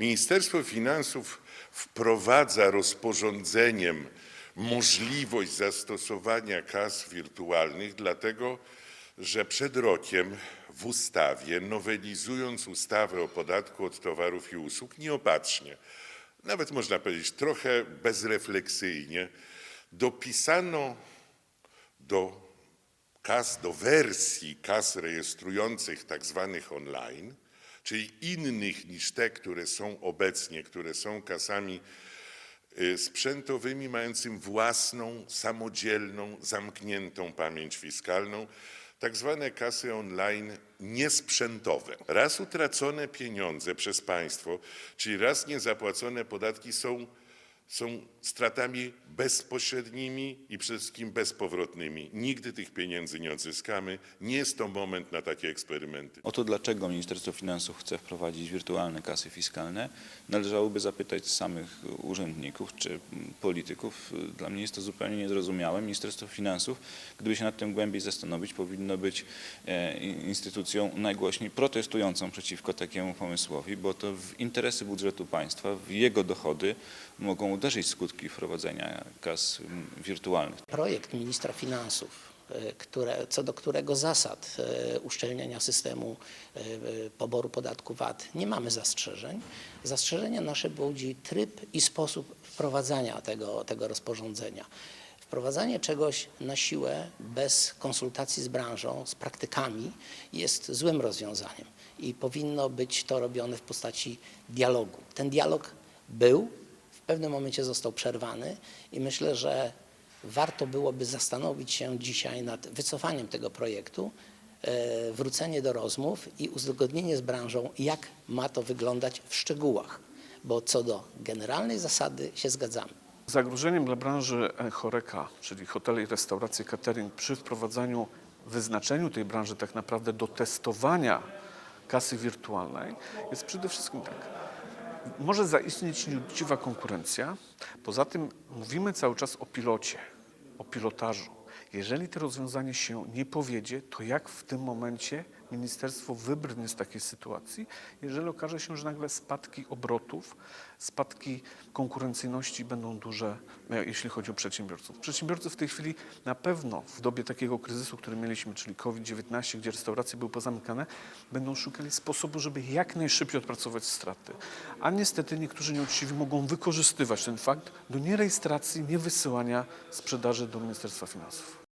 Ministerstwo Finansów wprowadza rozporządzeniem możliwość zastosowania kas wirtualnych, dlatego że przed rokiem w ustawie, nowelizując ustawę o podatku od towarów i usług, nieopatrznie, nawet można powiedzieć trochę bezrefleksyjnie, dopisano do kas, do wersji kas rejestrujących tak zwanych online, czyli innych niż te, które są obecnie, które są kasami y, sprzętowymi, mającymi własną, samodzielną, zamkniętą pamięć fiskalną, tak zwane kasy online niesprzętowe. Raz utracone pieniądze przez państwo, czyli raz niezapłacone podatki są, są stratami bezpośrednimi i przede wszystkim bezpowrotnymi. Nigdy tych pieniędzy nie odzyskamy. Nie jest to moment na takie eksperymenty. O to, dlaczego Ministerstwo Finansów chce wprowadzić wirtualne kasy fiskalne, należałoby zapytać samych urzędników czy polityków. Dla mnie jest to zupełnie niezrozumiałe. Ministerstwo Finansów, gdyby się nad tym głębiej zastanowić, powinno być e, instytucją najgłośniej protestującą przeciwko takiemu pomysłowi, bo to w interesy budżetu państwa, w jego dochody mogą uderzyć skutki wprowadzenia kas wirtualnych. projekt ministra finansów, e, które, co do którego zasad e, uszczelniania systemu e, poboru podatku VAT nie mamy zastrzeżeń. Zastrzeżenia nasze budzi tryb i sposób wprowadzania tego, tego rozporządzenia. Wprowadzanie czegoś na siłę bez konsultacji z branżą, z praktykami jest złym rozwiązaniem i powinno być to robione w postaci dialogu. Ten dialog był, w pewnym momencie został przerwany i myślę, że warto byłoby zastanowić się dzisiaj nad wycofaniem tego projektu, e, wrócenie do rozmów i uzgodnienie z branżą, jak ma to wyglądać w szczegółach, bo co do generalnej zasady się zgadzamy. Zagrożeniem dla branży choreka, czyli hotele i restauracje, catering, przy wprowadzaniu, wyznaczeniu tej branży tak naprawdę do testowania kasy wirtualnej jest przede wszystkim tak. Może zaistnieć nieuczciwa konkurencja. Poza tym mówimy cały czas o pilocie, o pilotażu. Jeżeli to rozwiązanie się nie powiedzie, to jak w tym momencie ministerstwo wybrnie z takiej sytuacji, jeżeli okaże się, że nagle spadki obrotów, spadki konkurencyjności będą duże, e, jeśli chodzi o przedsiębiorców. Przedsiębiorcy w tej chwili na pewno w dobie takiego kryzysu, który mieliśmy, czyli COVID-19, gdzie restauracje były pozamykane, będą szukali sposobu, żeby jak najszybciej odpracować straty. A niestety niektórzy nieuczciwi mogą wykorzystywać ten fakt do nierejestracji, niewysyłania sprzedaży do Ministerstwa Finansów.